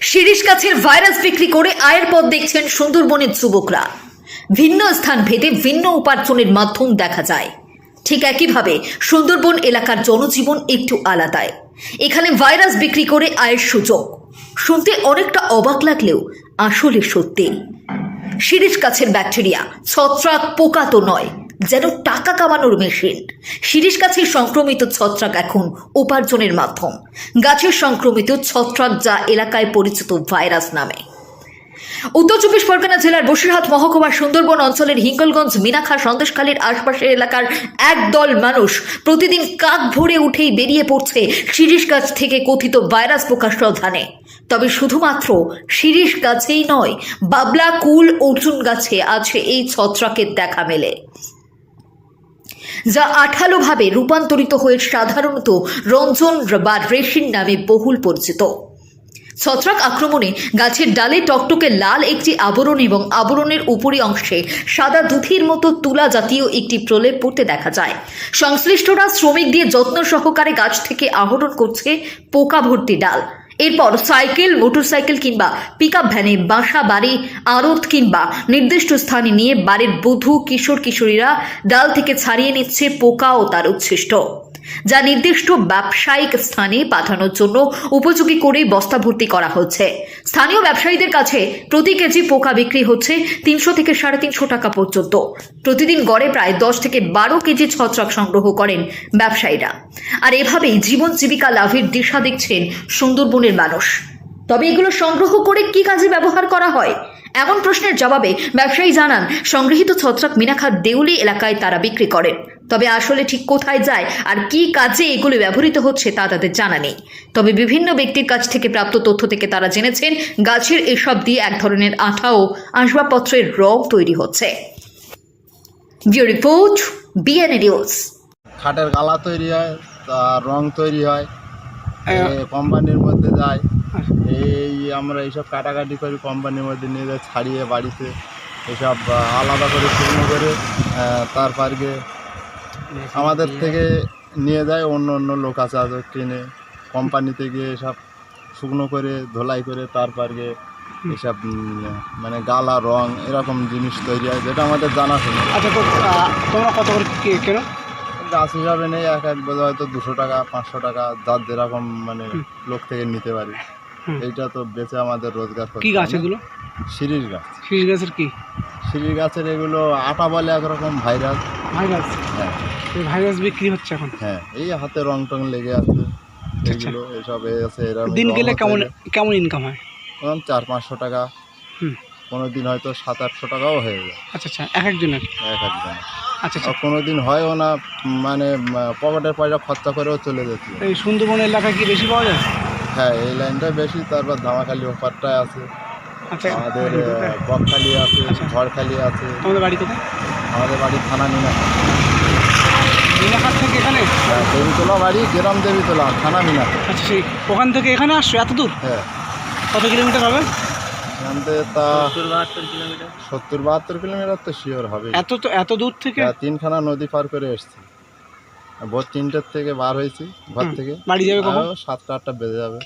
শিরিষ গাছের ভাইরাস বিক্রি করে আয়ের পথ দেখছেন সুন্দরবনের যুবকরা। ভিন্ন স্থান ভেদে ভিন্ন উপার্জনের মাধ্যম দেখা যায়। ঠিক একইভাবে সুন্দরবন এলাকার জনজীবন একটু আলাদায় এখানে ভাইরাস বিক্রি করে আয়ের সুযোগ। শুনতে অনেকটা অবাক লাগলেও আসলে সত্যি। শিরিষ গাছের ব্যাকটেরিয়া ছত্রাক পোকা তো নয় যেন টাকা কামানোর মেশিন শিরিষ গাছের সংক্রমিত ছত্রাক এখন উপার্জনের মাধ্যম। গাছের সংক্রমিত ছত্রাক যা এলাকায় পরিচিত ভাইরাস নামে। উত্তর চব্বিশ পরগনা জেলার বসিরহাট মহকুমার সুন্দরবন অঞ্চলের হিঙ্গলগঞ্জ মিনাখা সন্দেশখালীর আশপাশের এলাকার একদল মানুষ প্রতিদিন কাক ভরে উঠেই বেরিয়ে পড়ছে শিরিষ গাছ থেকে কথিত ভাইরাস পোকার সন্ধানে তবে শুধুমাত্র শিরিষ গাছেই নয়, বাবলা, কুল, অর্জুন গাছে আছে এই ছত্রাকের দেখা মেলে। যা আঠালোভাবে রূপান্তরিত হয়ে সাধারণত রঞ্জন বা রেশিন নামে বহুল পরিচিত। ছত্রাক আক্রমণে গাছের ডালে টকটকে লাল একটি আবরণ এবং আবরণের উপরি অংশে সাদা দুধের মতো তুলা জাতীয় একটি প্রলেপ পড়তে দেখা যায়। সংশ্লিষ্টরা শ্রমিক দিয়ে যত্ন সহকারে গাছ থেকে আহরণ করছে পোকা ভর্তি ডাল। এরপর সাইকেল, মোটরসাইকেল কিংবা পিক আপ ভ্যানে বাসা, বাড়ি, আড়ত কিংবা নির্দিষ্ট স্থানে নিয়ে বাড়ির বধূ, কিশোর, কিশোরীরা ডাল থেকে ছাড়িয়ে নিচ্ছে পোকা ও তার উচ্ছিষ্ট। যা নির্দিষ্ট ব্যবসায়িক স্থানে পাঠানোর জন্য উপযোগী করে বস্তা ভর্তি করা হচ্ছে। স্থানীয় ব্যবসায়ীদের কাছে প্রতি কেজি পোকা বিক্রি হচ্ছে তিনশো থেকে সাড়ে তিনশো টাকা পর্যন্ত। প্রতিদিন গড়ে প্রায় দশ থেকে বারো কেজি ছত্রাক সংগ্রহ করেন ব্যবসায়ীরা। আর এভাবেই জীবন জীবিকা লাভের দিশা দেখছেন সুন্দরবনের মানুষ। তবে এগুলো সংগ্রহ করে কি কাজে ব্যবহার করা হয়? এমন প্রশ্নের জবাবে ব্যবসায়ী জানান, সংগৃহীত ছত্রাক মিনাখার দেউলি এলাকায় তারা বিক্রি করেন। তবে আসলে ঠিক কোথায় যায় আর কি কাজে এগুলো ব্যবহৃত হচ্ছে তা তাদের জানা নেই। তবে বিভিন্ন ব্যক্তির কাছ থেকে প্রাপ্ত তথ্য থেকে তারা জেনেছেন গাছের এসব দিয়ে এক ধরনের আঠা ও আসবাবপত্রের রং তৈরি হচ্ছে। Bureau report BNA news. খাটের গালা তৈরি হয় তার রং তৈরি হয় কোম্পানির মধ্যে যায় এই আমরা এইসব কাটাকাটি করি কোম্পানির মধ্যে নিয়ে যাই ছাড়িয়ে বাড়িতে এসব আলাদা করে শুকনো করে আহ, তারপরকে আমাদের থেকে নিয়ে যায় অন্য অন্য লোক আছে আছে কিনে। কোম্পানিতে গিয়ে এসব শুকনো করে ধোলাই করে তারপর গিয়ে এসব মানে গালা রং এরকম জিনিস তৈরি হয় যেটা আমাদের জানাশোনা আচ্ছা তোমরা কত করে কেন? গাছ হিসাবে নেই এক এক বোধ হয়তো দুশো টাকা পাঁচশো টাকা যার যেরকম মানে লোক থেকে নিতে পারি। এইটা তো বেঁচে আমাদের রোজগার কি গাছ এগুলো? শিরিষ গাছ। শীষ গাছের কি? শিরিষ গাছের এগুলো আটা বলে একরকম ভাইরাস। ভাইরাস হ্যাঁ। এই ভাইরাস বিক্রি হচ্ছে এখন? হ্যাঁ এই হাতে রং টং লেগে আছে। এগুলো এসব আছে আচ্ছা। দিন গেলে কেমন কেমন ইনকাম হয়? এরকম চার পাঁচশো টাকা। হুম। কোনো দিন হয়তো সাত আটশো টাকাও হয়ে যায়। আচ্ছা আচ্ছা। এক একজনের? এক একজন আচ্ছা আচ্ছা। কোনো দিন হয়ও না মানে পকেটের পয়সা খরচা করেও চলে হয়। এই সুন্দরবন এলাকায় কি বেশি পাওয়া যায়? হ্যাঁ এই লাইনটা বেশি তারপর ধামাখালি ওপারটায় আছে। আচ্ছা আমাদের বকখালি আছে আচ্ছা। ঝড়খালি আছে। তোমাদের বাড়ি কোথায়? আমাদের বাড়ি থানা মিনা মিনাখার থেকে এখানে? দেবীতলা বাড়ি গ্রাম দেবীতলা থানা মিনা আচ্ছা সেই ওখান থেকে এখানে আসছো? এত দূর? হ্যাঁ। কত কিলোমিটার হবে? এখান থেকে তা সত্তর বাহাত্তর কিলোমিটার। তো শিওর হবে। এত তো এত দূর থেকে? হ্যাঁ, তিনখানা নদী পার করে এসছি। ভোর তিনটের থেকে বার হয়েছি ঘর থেকে। বাড়ি যাবে সাতটা আটটা বেজে যাবে।